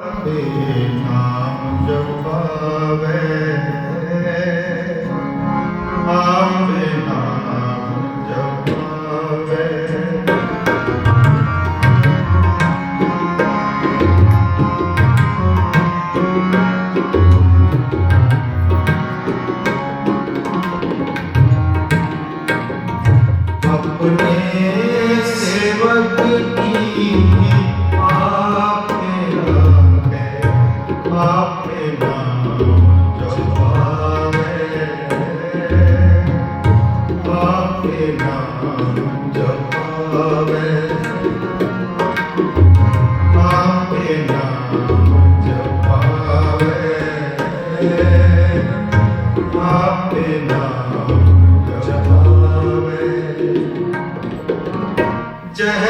ਤੇ ਨਾਮ ਜਪਾਵੇ ਆਵੇ ਨਾਮ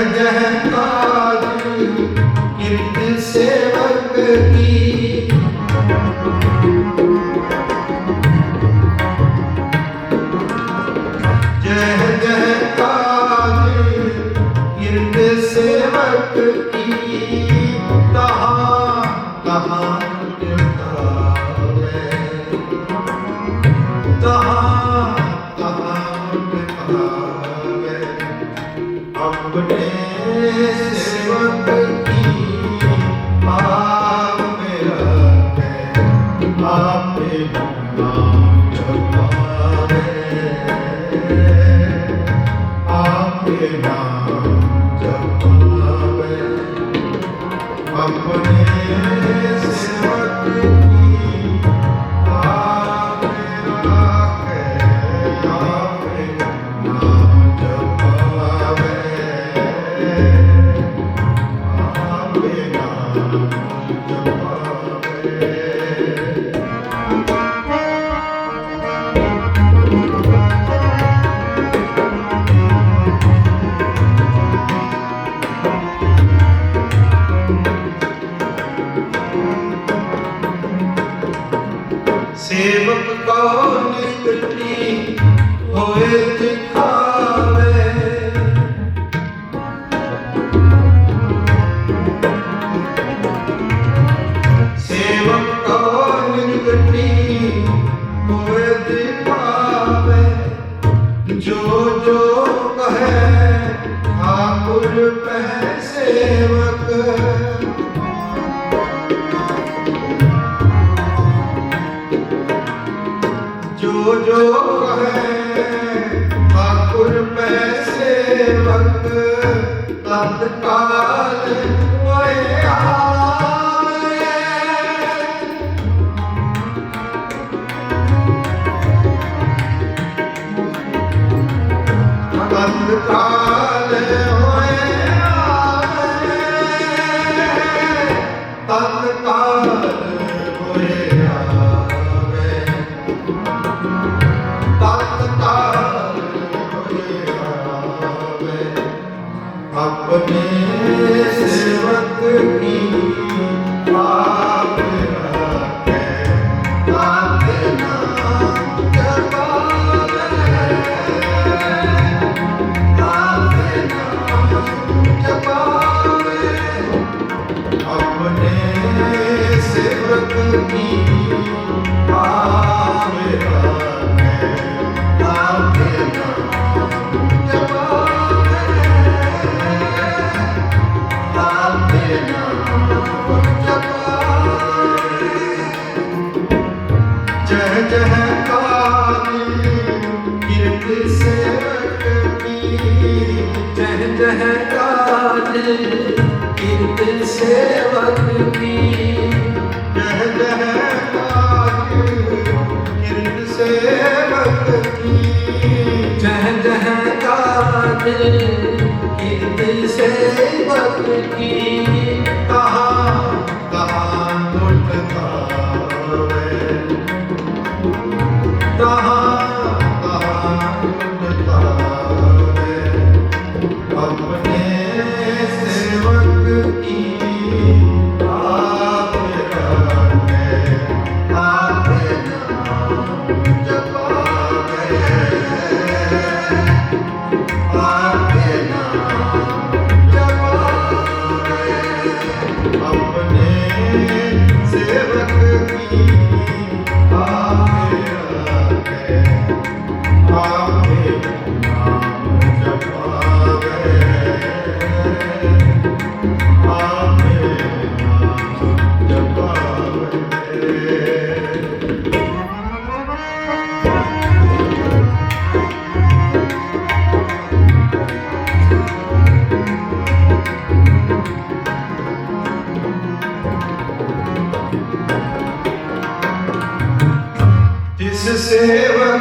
ਜਹ ਜਹ ਕਾ ਨਾਮ ਆਖੁਰ ਪੈਸੇ ਮੰਗ ਤਤਕਾਲ ਹੋਏ ਤਤਕਾਲ Pode ser até o. ਕੀਰਤ ਸੇਵਕ ਕੀ ਜਹ ਜਹ ਪਾਕ ਕੀਰਤ ਸੇਵਕ ਕੀ ਜਹ ਜਹ ਕਾਜ ਕੀਰਤ ਸੇਵਕ ਕੀ ਕਹਾ ਕਹਾ ਮੁਟ ਪਾਵੇ ਕਹਾ ਕਹਾ ਮੁਟ ਪਾਵੇ ਆਪਣੇ Save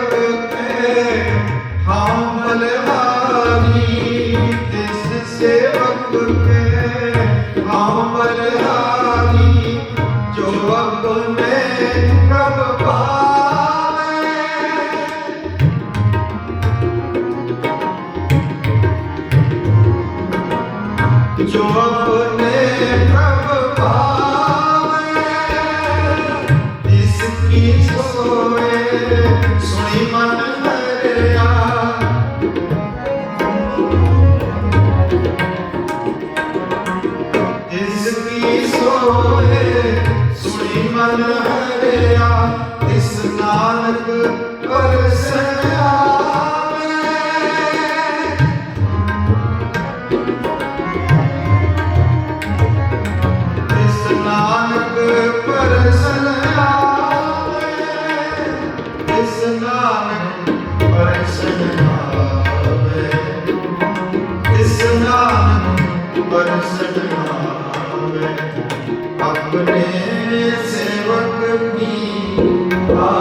ਸੋਏ ਸੁਣੀ ਮਨ ਹਰਿਆ ਇਸ ਨਾਨਕ ਪਰਸਨ ਮੇਰੇ ਸੇਵਕ ਕੀ ਆ